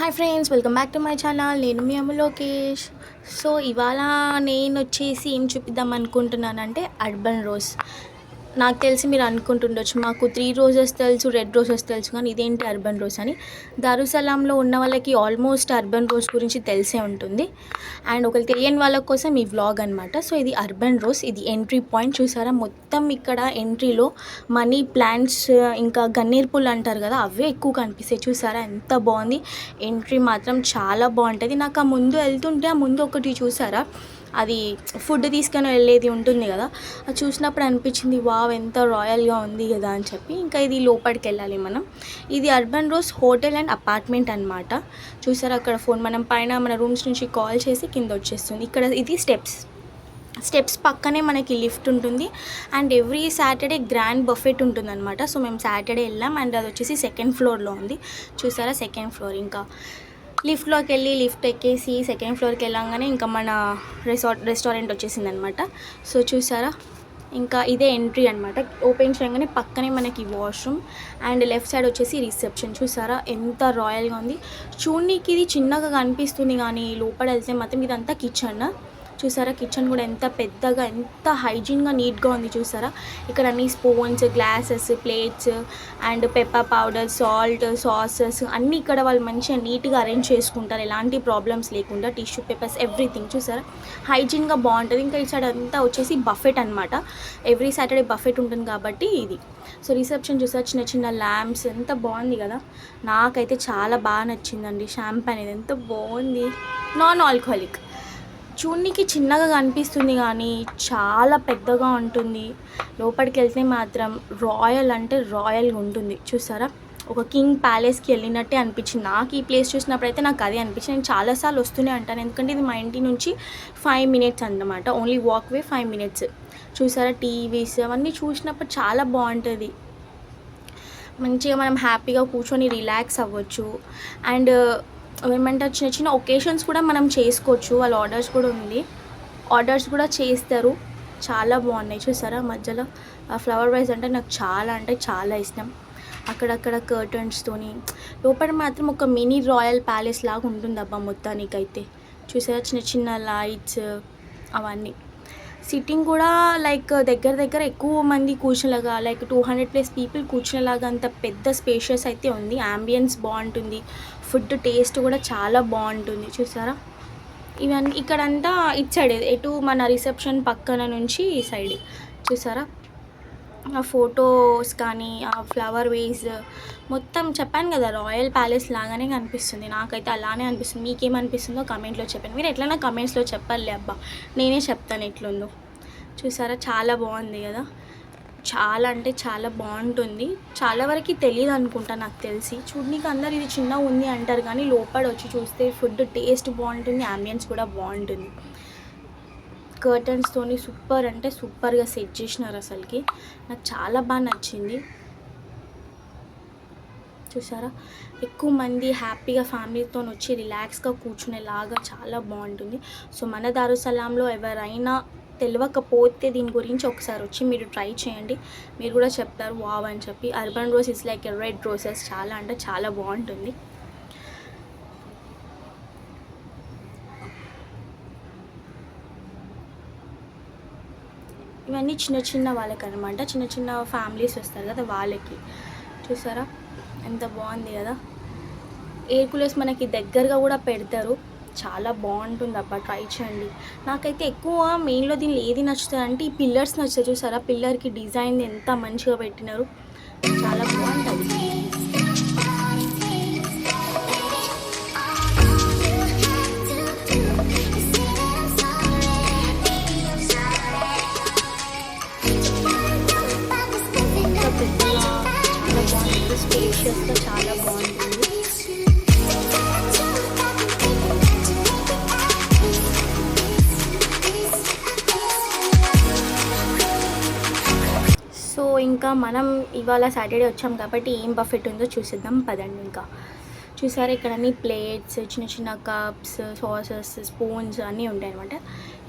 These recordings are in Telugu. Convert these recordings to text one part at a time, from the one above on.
Hi friends welcome back to my channel నేను మీ అమ్మ లోకేష్. సో ఇవాళ నేను వచ్చేసి ఏం చూపిద్దాం అనుకుంటున్నానంటే అర్బన్ రోజ్ నాకు తెలిసి మీరు అనుకుంటుండొచ్చు మాకు త్రీ రోజెస్ తెలుసు రెడ్ రోజెస్ తెలుసు కానీ ఇదేంటి అర్బన్ రోజ్ అని. దారుసలాంలో ఉన్న వాళ్ళకి ఆల్మోస్ట్ అర్బన్ రోజ్ గురించి తెలిసే ఉంటుంది. అండ్ ఒకరు తెలియని వాళ్ళ కోసం ఈ వ్లాగ్ అనమాట సో ఇది అర్బన్ రోజ్ ఇది ఎంట్రీ పాయింట్ చూసారా? మొత్తం ఇక్కడ ఎంట్రీలో మనీ ప్లాంట్స్ ఇంకా గన్నేరు పూలు అంటారు కదా అవే ఎక్కువ కనిపిస్తాయి. చూసారా? ఎంత బాగుంది. ఎంట్రీ మాత్రం చాలా బాగుంటుంది. నాకు ఆ ముందు వెళ్తుంటే ఆ ముందు ఒకటి చూసారా? అది ఫుడ్ తీసుకొని వెళ్ళేది ఉంటుంది కదా. అది చూసినప్పుడు అనిపించింది వావ్ ఎంత రాయల్గా ఉంది కదా అని చెప్పి. ఇంకా ఇది లోపలికి వెళ్ళాలి మనం. ఇది urban rose hotel and apartment అనమాట చూసారా అక్కడ ఫోన్? మనం పైన మన రూమ్స్ నుంచి కాల్ చేసి కింద వచ్చేస్తుంది. ఇక్కడ ఇది స్టెప్స్. స్టెప్స్ పక్కనే మనకి లిఫ్ట్ ఉంటుంది. And every Saturday grand buffet ఉంటుంది అనమాట సో మేము సాటర్డే వెళ్ళాం. అండ్ అది వచ్చేసి సెకండ్ ఫ్లోర్లో ఉంది. చూసారా సెకండ్ ఫ్లోర్ ఇంకా. లిఫ్ట్లోకి వెళ్ళి లిఫ్ట్ ఎక్కేసి సెకండ్ ఫ్లోర్కి వెళ్ళంగానే ఇంకా మన రిసార్ట్ రెస్టారెంట్ వచ్చేసింది అనమాట సో చూసారా? ఇంకా ఇదే ఎంట్రీ అనమాట ఓపెన్ చేయగానే పక్కనే మనకి వాష్రూమ్ అండ్ లెఫ్ట్ సైడ్ వచ్చేసి రిసెప్షన్. చూసారా? ఎంత రాయల్గా ఉంది. చూడనీకి ఇది చిన్నగా కనిపిస్తుంది కానీ లోపల వెళ్తే మాత్రం ఇదంతా కిచెన్? చూసారా? కిచెన్ కూడా ఎంత పెద్దగా ఎంత హైజీన్గా నీట్గా ఉంది చూసారా? ఇక్కడ అన్ని spoons glasses plates and pepper powder salt sauces అన్నీ ఇక్కడ వాళ్ళు మంచిగా నీట్గా అరేంజ్ చేసుకుంటారు. ఎలాంటి ప్రాబ్లమ్స్ లేకుండా టిష్యూ పేపర్స్ ఎవ్రీథింగ్ చూసారా? హైజీన్గా బాగుంటుంది. ఇంకా ఈ సైడ్ అంతా వచ్చేసి బఫెట్ అనమాట ఎవ్రీ సాటర్డే బఫెట్ ఉంటుంది కాబట్టి ఇది. సో రిసెప్షన్ చూసారా? చిన్న చిన్న ల్యాంప్స్ ఎంత బాగుంది కదా? నాకైతే చాలా బాగా నచ్చిందండి. షాంపూ అనేది ఎంత బాగుంది. Non alcoholic. చూడనికి చిన్నగా కనిపిస్తుంది కానీ చాలా పెద్దగా ఉంటుంది. లోపలికి వెళ్తే మాత్రం రాయల్ అంటే రాయల్గా ఉంటుంది. చూసారా? ఒక కింగ్ ప్యాలెస్కి వెళ్ళినట్టే అనిపించింది. నాకు ఈ ప్లేస్ చూసినప్పుడు అయితే నాకు అదే అనిపించింది. నేను చాలాసార్లు వస్తూనే అంటాను ఎందుకంటే ఇది మా ఇంటి నుంచి ఫైవ్ మినిట్స్ అన్నమాట. Only walk way five minutes. చూసారా? టీవీస్ అవన్నీ చూసినప్పుడు చాలా బాగుంటుంది. మంచిగా మనం హ్యాపీగా కూర్చొని రిలాక్స్ అవ్వచ్చు. అండ్ ఏమంటారు? చిన్న చిన్న ఒకేషన్స్ కూడా మనం చేసుకోవచ్చు. వాళ్ళ ఆర్డర్స్ కూడా ఉంది. ఆర్డర్స్ కూడా చేస్తారు. చాలా బాగున్నాయి. చూసారా? మధ్యలో ఆ ఫ్లవర్ వైజ్ అంటే నాకు చాలా అంటే చాలా ఇష్టం. అక్కడక్కడ కర్టన్స్తోని లోపల మాత్రం ఒక మినీ రాయల్ ప్యాలెస్ లాగా ఉంటుంది అబ్బా మొత్తానికైతే. చూసారా? చిన్న చిన్న లైట్స్ అవన్నీ. సిట్టింగ్ కూడా లైక్ దగ్గర దగ్గర ఎక్కువ మంది కూర్చునేలాగా like two hundred plus people కూర్చునేలాగా అంత పెద్ద స్పేషియస్ అయితే ఉంది. అంబియన్స్ బాగుంటుంది. ఫుడ్ టేస్ట్ కూడా చాలా బాగుంటుంది. చూసారా? ఇవన్నీ ఇక్కడంతా ఇటు సైడ్ ఎటు మన రిసెప్షన్ పక్కన నుంచి ఈ సైడ్. చూసారా? ఆ ఫొటోస్ కానీ ఆ ఫ్లవర్ వేస్ మొత్తం చెప్పాను కదా రాయల్ ప్యాలెస్ లాగానే కనిపిస్తుంది. నాకైతే అలానే అనిపిస్తుంది. మీకేమనిపిస్తుందో కమెంట్లో చెప్పండి. మీరు ఎట్లైనా కమెంట్స్లో చెప్పాలి అబ్బా. నేనే చెప్తాను ఎట్లుందో చూసారా? చాలా బాగుంది కదా? చాలా అంటే చాలా బాగుంటుంది. చాలా వరకు తెలియదు అనుకుంటా నాకు తెలిసి. చూడనీకి అందరు ఇది చిన్న ఉంది అంటారు కానీ లోపల వచ్చి చూస్తే ఫుడ్ టేస్ట్ బాగుంటుంది అంబియన్స్ కూడా బాగుంటుంది. కర్టన్స్తోని సూపర్ అంటే సూపర్గా సెట్ చేసినారు అసలుకి. నాకు చాలా బాగా నచ్చింది. చూసారా? ఎక్కువ మంది హ్యాపీగా ఫ్యామిలీతో వచ్చి రిలాక్స్గా కూర్చునేలాగా చాలా బాగుంటుంది. సో మన దారుసలాంలో ఎవరైనా తెలియకపోతే దీని గురించి ఒకసారి వచ్చి మీరు ట్రై చేయండి. మీరు కూడా చెప్తారు వావ్ అని చెప్పి. Urban rose is like red roses చాలా అంటే చాలా బాగుంటుంది. ఇవన్నీ చిన్న చిన్న వాళ్ళకి అనమాట చిన్న చిన్న ఫ్యామిలీస్ వస్తారు కదా వాళ్ళకి. చూసారా? ఎంత బాగుంది కదా? ఎయిర్ కూలర్స్ మనకి దగ్గరగా కూడా పెడతారు. చాలా బాగుంటుంది అబ్బా ట్రై చేయండి. నాకైతే ఎక్కువ మెయిన్లో దీనిలో ఏది నచ్చుతుంది అంటే ఈ పిల్లర్స్ నచ్చుతాయి. చూసారా? పిల్లర్కి డిజైన్ ఎంత మంచిగా పెట్టినారు. చాలా బాగుంటుంది. స్పేషియస్గా చాలా బాగుంటుంది. సో ఇంకా మనం ఇవాళ సాటర్డే వచ్చాం కాబట్టి ఏం బఫెట్ ఉందో చూసిద్దాం. పదండి ఇంకా. చూసారా ఇక్కడ అన్ని ప్లేట్స్ చిన్న చిన్న కప్స్ సాసెస్ స్పూన్స్ అన్నీ ఉంటాయి అనమాట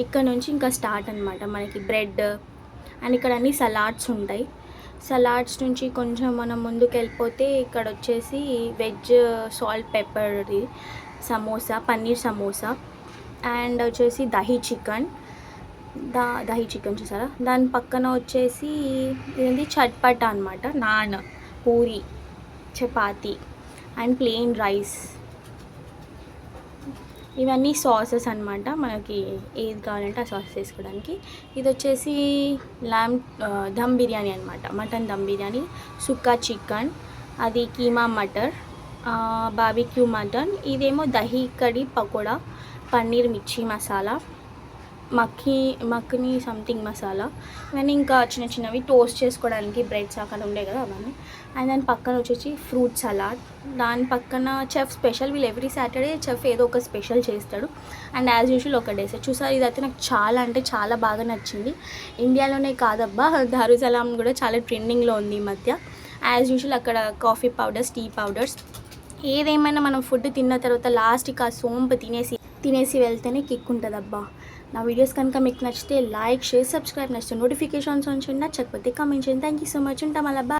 ఇక్కడ నుంచి ఇంకా స్టార్ట్ అనమాట మనకి బ్రెడ్. అండ్ ఇక్కడ అన్ని సలాడ్స్ ఉంటాయి. సలాడ్స్ నుంచి కొంచెం మనం ముందుకు వెళ్ళిపోతే ఇక్కడ వచ్చేసి వెజ్ సాల్ట్ పెప్పర్ది సమోసా పన్నీర్ సమోసా అండ్ వచ్చేసి దహీ చికెన్. దా దహీ చికెన్ చూసారా? దాని పక్కన వచ్చేసి ఇది చట్పట అనమాట naan puri chapati and plain rice. ఇవన్నీ సాసెస్ అనమాట మనకి ఏది కావాలంటే ఆ సాసెస్ వేసుకోవడానికి. ఇది వచ్చేసి ల్యామ్ దమ్ బిర్యానీ అనమాట మటన్ దమ్ బిర్యానీ సుక్కా చికెన్ అది కీమా మటర్ బాబిక్యూ మటన్ ఇదేమో దహీ కడి పకోడా పన్నీర్ మిర్చి మసాలా మక్కీ మక్కని సంథింగ్ మసాలా కానీ ఇంకా చిన్న చిన్నవి టోస్ట్ చేసుకోవడానికి బ్రెడ్స్ అక్కడ ఉండే కదా అవన్నీ. అండ్ దాని పక్కన వచ్చేసి ఫ్రూట్ సలాడ్ దాని పక్కన చెఫ్ స్పెషల్ వీళ్ళు ఎవ్రీ సాటర్డే చెఫ్ ఏదో ఒక స్పెషల్ చేస్తాడు. అండ్ యాజ్ యూజువల్ ఒక డేస్ చూసారు ఇదైతే నాకు చాలా అంటే చాలా బాగా నచ్చింది. ఇండియాలోనే కాదబ్బా దారుసలాం కూడా చాలా ట్రెండింగ్లో ఉంది ఈ మధ్య. యాజ్ యూజువల్ అక్కడ కాఫీ పౌడర్స్ టీ పౌడర్స్ ఏదేమైనా మనం ఫుడ్ తిన్న తర్వాత లాస్ట్కి ఆ సోంపు తినేసి తినేసి వెళ్తేనే కిక్ ఉంటుంది అబ్బా నా వీడియోస్ కనుక మీకు నచ్చితే లైక్ షేర్ సబ్స్క్రైబ్ నచ్చితే నోటిఫికేషన్స్ ఉంచండి నచ్చకపోతే కామెంట్ చేయండి. థ్యాంక్ యూ సో మచ్ ఉంటాం అలా బాయ్